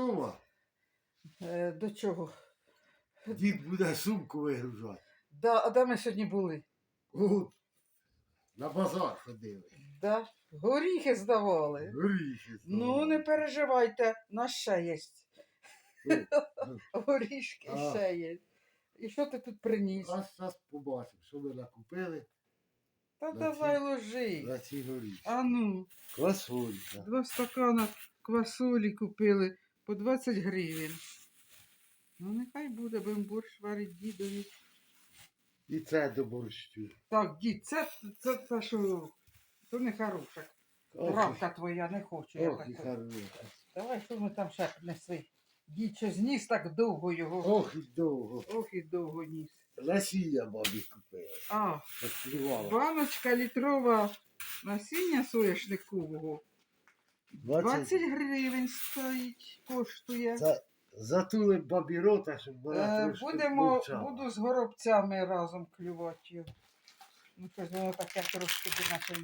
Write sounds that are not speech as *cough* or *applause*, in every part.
готова. Е, до чого? Дід буде сумку вигружати. Да, а де ми сьогодні були? От. На базар ходили. Да? Горіхи здавали. Горіхи. Ну, не переживайте, нас ще є. Горішки А. ще є. І що ти тут приніс? А зараз побачимо, що ми накупили Та на давай ці- ложи. на ці горіхи. А ну, Квасолька. два стакана квасолі купили по 20 гривень. Ну, нехай буде, будемо борщ варить дідові. І це до борщу. Так, дід, це, це, це що, то не хороша. Ох, твоя, не хочу я ох і хороша. Давай, що ми там ще принесли? Дід що зніс так довго його. Ох і довго. Ох і довго ніс. Насіння бабі купила. А, баночка літрова насіння соняшникового. 20 гривень стоїть, коштує. Це затулим бабі рота, щоб вона Е, трошки Будемо, мовчала. буду з горобцями разом клювати його. Ну, щось воно таке трошки би наче.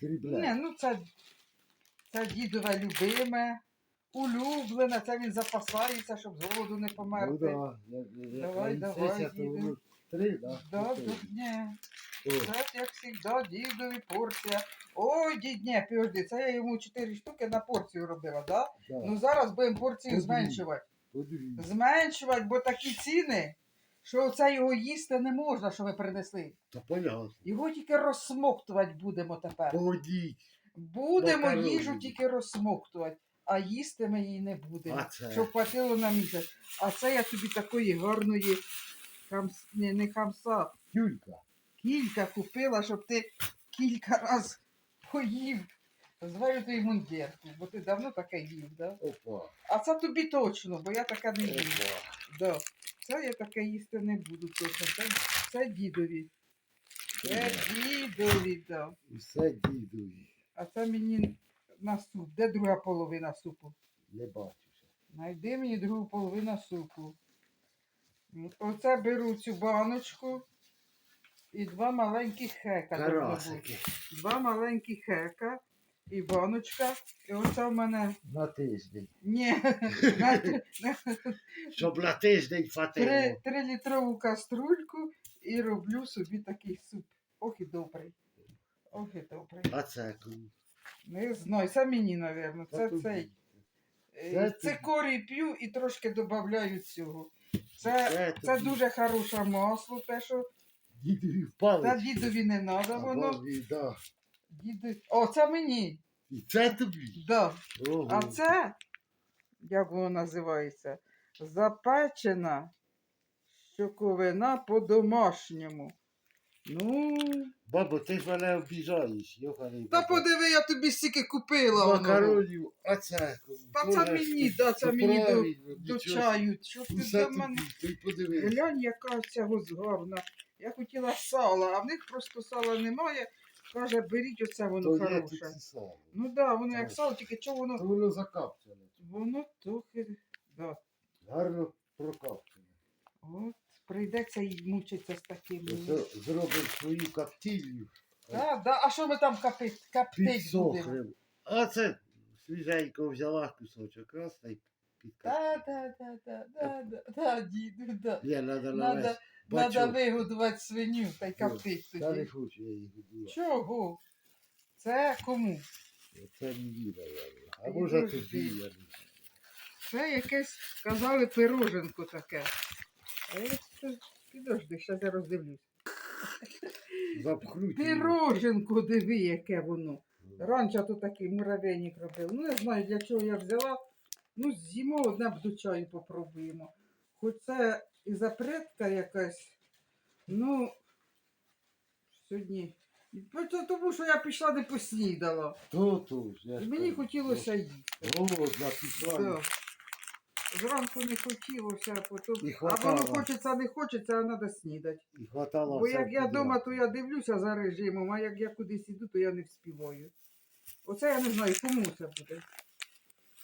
Дрібне. Ні, ну це, це дідове любиме, улюблене, це він запасається, щоб з голоду не померти. Ну да, як, як Давай, давай, то їдемо. воно три, да? Да, ні. О, Це, як завжди, дідові порція. Ой, дід, ні, підожди, це я йому 4 штуки на порцію робила, да? да, Ну зараз будемо порцію Подвійну. зменшувати. подвійно. Зменшувати, бо такі ціни, що це його їсти не можна, що ви принесли. Та понятно. Його тільки розсмоктувати будемо тепер. Поводіть. Будемо Макарони. їжу тільки розсмоктувати, а їсти ми її не будемо. Щоб хватило на місяць. А це я тобі такої гарної хамс... не, не хамса, Юлька. кілька купила, щоб ти кілька раз поїв. Зварю твій мундірку, бо ти давно таке їв, да? Опа. А це тобі точно, бо я таке не. Опа. Да. Це я таке їсти не буду точно. Це, це дідові. Це дідові, да. І все дідові. А це мені на суп. Де друга половина супу? Не бачуся. Найди мені другу половину супу. Оце беру цю баночку і два маленькі хека. Карасики. Два маленькі хека і баночка. І оце в мене. На тиждень. Ні, *laughs* на, на, Щоб на тиждень три, трилітрову каструльку і роблю собі такий суп. Ох і добрий. Ох і добрий. А це кому? Не знаю, це мені. Та Це цей. Це Е, тобі. Цикорій п'ю і трошки додаю цього. Це, Це це дуже хороше масло, те, що Дідові та дідові не треба воно. Да. Діду... О, це мені. І це тобі. Да. Ого. А це, як воно називається? Запечена щоковина по-домашньому. Ну, Бабо, ти ж мене обіжаєш, йоханий. та бабо. подиви, я тобі стільки купила. воно. Макаронів, а це? Та це мені, да, це мені до, правильно, до чаю. Що ти до мене? ти подивись. Глянь, яка ця гарна. Я хотіла сала, а в них просто сала немає. Каже, беріть оце воно То є хороше. тут сало. Ну да, воно як Так. сало, тільки чого воно. То воно закапчене. Воно трохи. Да. Гарно прокапчене. От, прийдеться їй мучитися з таким. Зробимо свою коптильню. Да, да. А що ми там каптить будемо? А це свіженько взяла кусочок раз та й підкапила. Да, да, да, да, да, да, да, діду, да. Треба Надо, вигодувати свиню та й каптить Та не хочу я їх годувати. Чого? Це кому? Це мені, наверное. А може тобі, я не знаю. Це якесь, казали, пироженко таке. А я це- підожди, ще я роздивлюсь. Запхнуть. її. Диви, яке воно. Раніше то такий муравейник робив. Ну, не знаю, для чого я взяла. Ну, з'їмо одне б до чаю попробуємо. Хоч це і запретка якась. Ну, сьогодні. Тому що я пішла не поснідала. То, то я мені хотілося їсти. Голодна пішла. Зранку не хотілося, потім. І А воно хватало. хочеться, не хочеться, а треба снідати. І хватало Бо як я вдома, то я дивлюся за режимом, а як я кудись іду, то я не вспіваю. Оце я не знаю, кому це буде.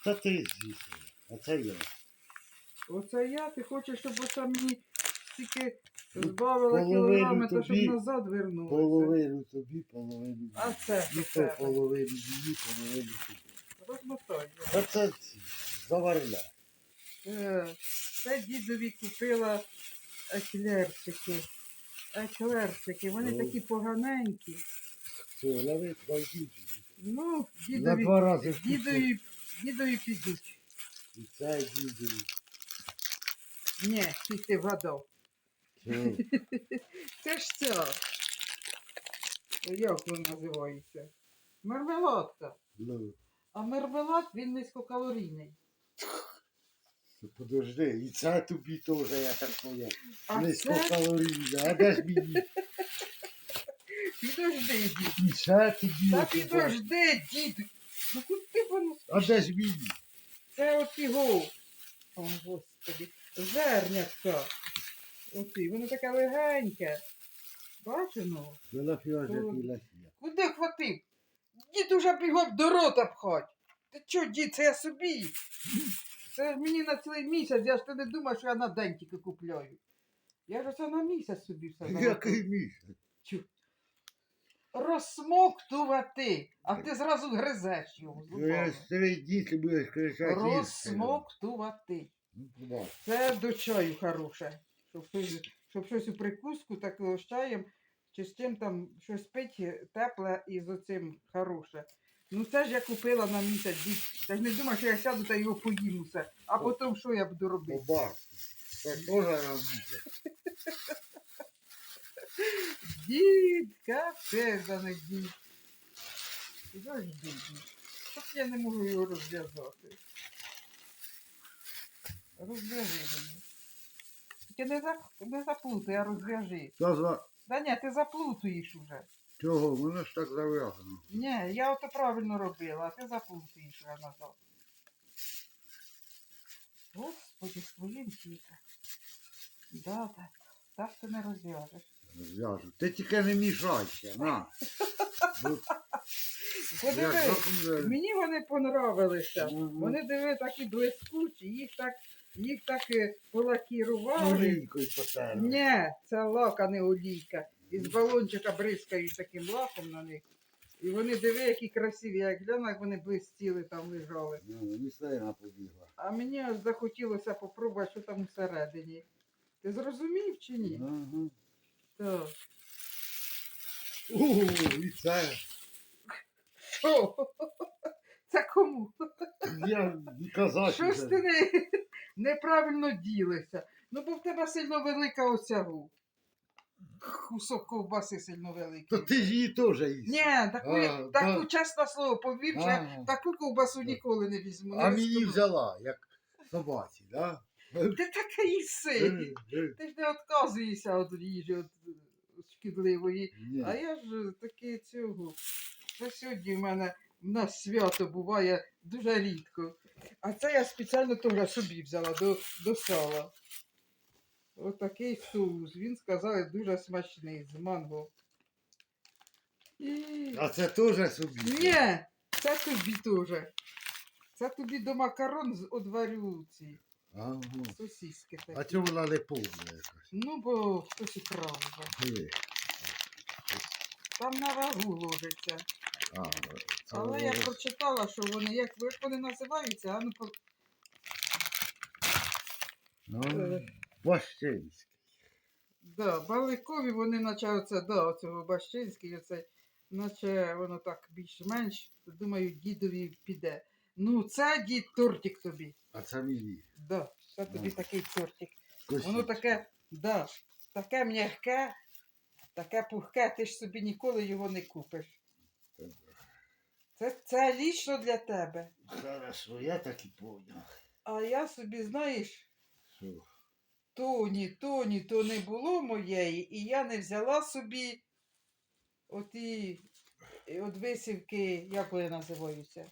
Та ти з'їси. А це я. Оце я, ти хочеш, щоб оце мені тільки Ну, збавила половину кілограми, то щоб тобі, назад вернулося. Половину тобі, половину мені. А це І то половину мені, половину тобі. Розмотай. Та це ці, заварля. Е, Це дідові купила еклерчики. Еклерчики, вони Ну. такі поганенькі. Все, лови твої Ну, На дідові, два рази вкусно. дідові, дідові підуть. І це дідові. Ні, ти вгадав. Все. Це ж ця. Як вона називається? Мармеладка. Ну, А мармелад він низькокалорійний. Подожди, і це тобі теж, я так поняв. А Низько це калорійне, а де ж мені? підожди, дід. І це тобі. Та підожди, дід. Ну куди ти воно? А де ж мені? Це от його. О, господи. Зернятка. Оці, воно таке легеньке. Бачу, ну. Вилафіоже Ну. ти. Куди хватив? Дід уже бігав до рота пхать. Ти чо, дід, це я собі. Це мені на цілий місяць, я ж ти не думаю, що я на день тільки купляю. Я ж це на місяць собі все Який місяць? Чу. Розсмоктувати, а ти зразу гризеш його Ну я зубами. ти будеш кричати. Розсмоктувати. Ну. Це до чаю хороше. Щоб щось, щоб щось у прикуску такого з чаєм, чи з чим там щось пить тепле і з оцим хороше. Ну це ж я купила на місяць. Та ж не думаю, що я сяду та його поїм усе. А потім що я буду робити? Побач. Це теж на місяць. Дід, капець, а не дід. Підожди, дід. Щоб я не можу його розв'язати. Розв'яжи мені. Тільки не, за, не заплутай, а розв'яжи. Що за... Да ні, ти заплутуєш уже. Чого? Воно ж так зав'язано. Ні, я ото правильно робила, а ти заплутуєш уже назад. Господи, своїм тільки. Да, так. Так ти не розв'яжеш. Зв'яжу. Ти тільки не мішайся, на. *laughs* Бо як Подивись, мені вони понравилися. Мгм. Вони диви такі блискучі, їх так, їх так е, полакірували. Олійкою потерли. Ні, це лак, а не олійка. Із балончика бризкають таким лаком на них. І вони диви, які красиві. Я як гляну, як вони блистіли там лежали. Ну, міслина побігла. А мені аж захотілося попробувати, що там всередині. Ти зрозумів чи ні? Ага. Так. О, і це. Що? *laughs* Це кому? Я казав, Щось що ти не, неправильно ділишся. Ну, бо в тебе сильно велика осягу. Кусок ковбаси сильно великий. То ти ж її теж їсть. Ні, таку, А, таку да. чесне слово, повір, що я таку ковбасу ніколи не візьму. не А мені взяла, як собаці, да? Ти таке їси. Е, е, Ти ж не відказуєшся від їжі від шкідливої. Ні. А я ж таки цього. Це сьогодні в мене в нас свято буває дуже рідко. А це я спеціально теж собі взяла до, до сала. Отакий соус. Він сказав, дуже смачний з манго. І... А це теж собі. Ні, це тобі теж. Це тобі до макарон з- одварю ці Ага. сосиски такі. А чому вона не повна якась? Ну, бо хтось украв вже. Диви. Там на вагу ложиться. А, це Але я прочитала, що вони, як, як вони називаються, а ну по- Ну, е, Бащинський. да, баликові вони наче оце, да, оцього Бащинський, оце, наче воно так більш-менш, думаю, дідові піде. Ну, це дід тортик тобі. А це мені. Да, це тобі Ну. такий тортик. Воно таке, да, таке м'яке, таке пухке, ти ж собі ніколи його не купиш. Це, це лічно для тебе. Хорошо, я так і поняв. А я собі, знаєш, Що? Тоні, Тоні, то не було моєї, і я не взяла собі оті е, от висівки, як вони називаються?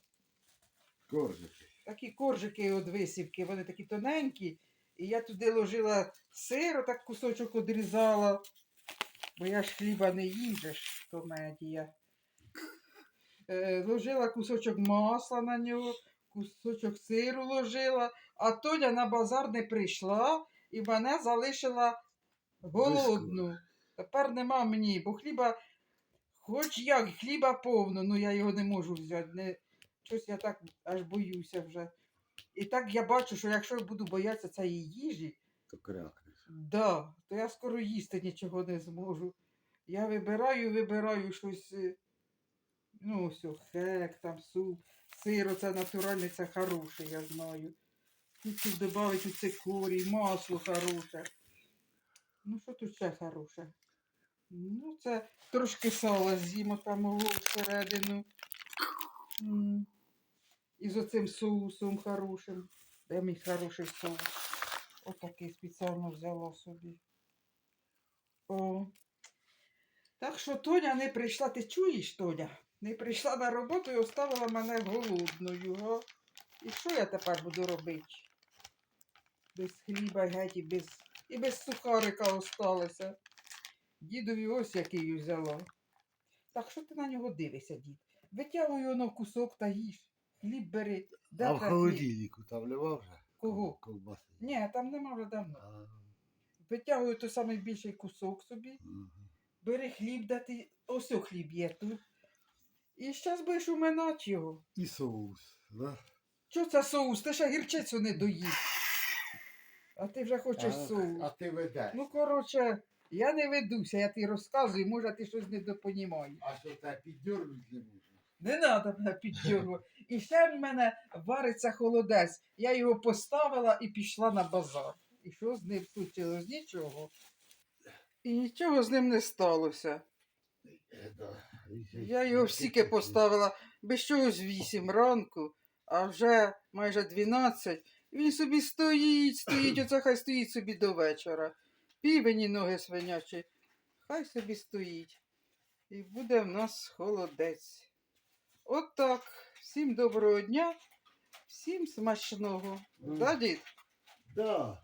Коржики. Такі коржики от висівки, вони такі тоненькі. І я туди ложила сир, отак кусочок одрізала. Бо я ж хліба не їжеш, комедія. Е, ложила кусочок масла на нього, кусочок сиру ложила, а Тоня на базар не прийшла і мене залишила голодну. Тепер нема мені, бо хліба, хоч як, хліба повно, ну я його не можу взяти. Не, щось я так аж боюся вже. І так я бачу, що якщо я буду боятися цієї їжі, То крякнеш. да, то я скоро їсти нічого не зможу. Я вибираю, вибираю щось. Ну, все, хек, там суп, сир, це натуральний, це хороший, я знаю. Тільки додати у цикорій, масло хороше. Ну, що тут ще хороше? Ну, це трошки сала з'їмо там всередину. І з оцим соусом хорошим. Де мій хороший соус? Отакий спеціально взяла собі. О. Так що Тоня не прийшла, ти чуєш, Тоня? Не прийшла на роботу і оставила мене голодною. Га? І що я тепер буду робити? Без хліба геть і без, і без сухарика осталося. Дідові ось який взяла. Так що ти на нього дивишся, дід? Витягуй воно кусок та їж. Хліб бери. Де А в холодильнику там нема вже? Кого? Ковбаси. Ні, там нема вже давно. А, Витягую той самий більший кусок собі, мгм. бери хліб, де ти. Ось хліб є тут. І зараз будеш уминати його. І соус, да? Що це соус? Ти ще гірчицю не доїв. А ти вже хочеш а, соус. а ти ведеш. Ну, коротше, я не ведуся, я тобі розказую, може ти щось недопонімаєш. А що тебе піддергнуть не можна? Не треба мене піддергувати. І ще в мене вариться холодець. Я його поставила і пішла на базар. І що з ним случилось? Нічого. І нічого з ним не сталося. Е, да. Я його всіки поставила без чогось 8 ранку, а вже майже 12. Він собі стоїть, стоїть, оце хай стоїть собі до вечора. Півені ноги свинячі, хай собі стоїть. І буде в нас холодець. От так. Всім доброго дня, всім смачного. Мгм. Да, дід? Да.